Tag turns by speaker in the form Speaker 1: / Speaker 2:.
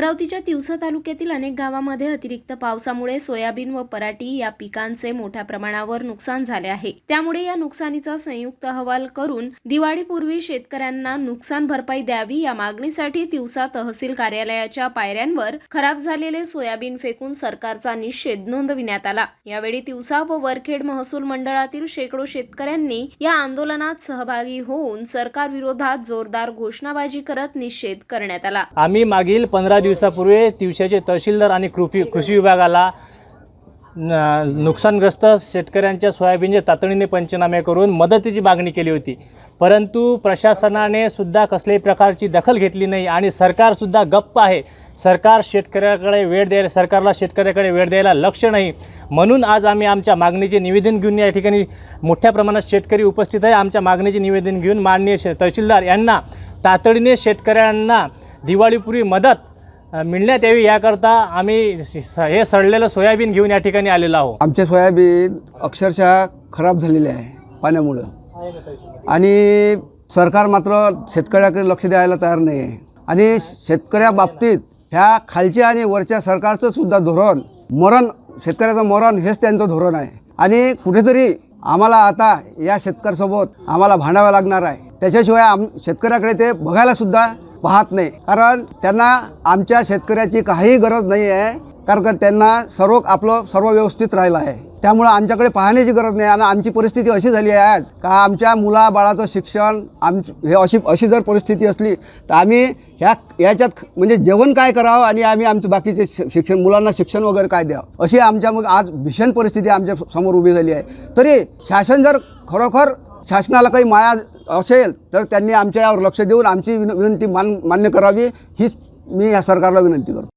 Speaker 1: अमरावतीच्या तिवसा तालुक्यातील अनेक गावामध्ये अतिरिक्त पावसामुळे सोयाबीन व पराटी या पिकांचे मोठ्या प्रमाणावर नुकसान झाले आहे. त्यामुळे या नुकसानीचा संयुक्त अहवाल करून दिवाळीपूर्वी शेतकऱ्यांना नुकसान भरपाई द्यावी या मागणीसाठी तिवसा तहसील कार्यालयाच्या पायऱ्यांवर खराब झालेले सोयाबीन फेकून सरकारचा निषेध नोंदविण्यात आला. यावेळी तिवसा व वरखेड महसूल मंडळातील शेकडो शेतकऱ्यांनी या आंदोलनात सहभागी होऊन सरकार विरोधात जोरदार घोषणाबाजी करत निषेध करण्यात आला.
Speaker 2: आम्ही मागील पंधरा दिवसापूर्वी तिवशाचे तहसीलदार आणि कृपी कृषी विभागाला न- नुकसानग्रस्त शेतकऱ्यांच्या सोयाबीनचे तातडीने पंचनामे करून मदतीची मागणी केली होती. परंतु प्रशासनाने सुद्धा कसल्याही प्रकारची दखल घेतली नाही आणि सरकारसुद्धा गप्प आहे. सरकार शेतकऱ्याकडे वेळ द्यायला सरकारला शेतकऱ्याकडे वेळ द्यायला लक्ष नाही. म्हणून आज आम्ही आमच्या मागणीचे निवेदन घेऊन या ठिकाणी मोठ्या प्रमाणात शेतकरी उपस्थित आहे. आमच्या मागणीचे निवेदन घेऊन माननीय शे तहसीलदार यांना तातडीने शेतकऱ्यांना दिवाळीपूर्वी मदत मिळण्यात यावी याकरता आम्ही स- हे सडलेलं सोयाबीन घेऊन या ठिकाणी आलेलो आहोत.
Speaker 3: आमचे सोयाबीन अक्षरशः खराब झालेले आहे पाण्यामुळं. आणि सरकार मात्र शेतकऱ्याकडे लक्ष द्यायला तयार नाही आहे आणि शेतकऱ्याबाबतीत ह्या खालच्या आणि वरच्या सरकारचं सुद्धा धोरण मरण शेतकऱ्याचं मरण हेच त्यांचं धोरण आहे. आणि कुठेतरी आम्हाला आता या शेतकऱ्यासोबत आम्हाला भांडावं लागणार आहे. त्याच्याशिवाय आम शेतकऱ्याकडे ते बघायला सुद्धा पाहत नाही. कारण त्यांना आमच्या शेतकऱ्याची काही गरज नाही आहे. कारण का त्यांना सर्व आपलं सर्व व्यवस्थित राहिलं आहे. त्यामुळं आमच्याकडे पाहण्याची गरज नाही आणि आमची परिस्थिती अशी झाली आहे आज. का आमच्या मुलाबाळाचं शिक्षण आमची हे अशी अशी जर परिस्थिती असली तर आम्ही ह्या याच्यात म्हणजे जेवण काय करावं आणि आम्ही आमचं बाकीचे शिक्षण मुलांना शिक्षण वगैरे काय द्यावं? अशी आमच्या मग आज भीषण परिस्थिती आमच्यासमोर उभी झाली आहे. तरी शासन जर खरोखर शासनाला काही माया असेल तर त्यांनी आमच्या यावर लक्ष देऊन आमची विन विनंती मान मान्य करावी. हीच मी या सरकारला विनंती करतो.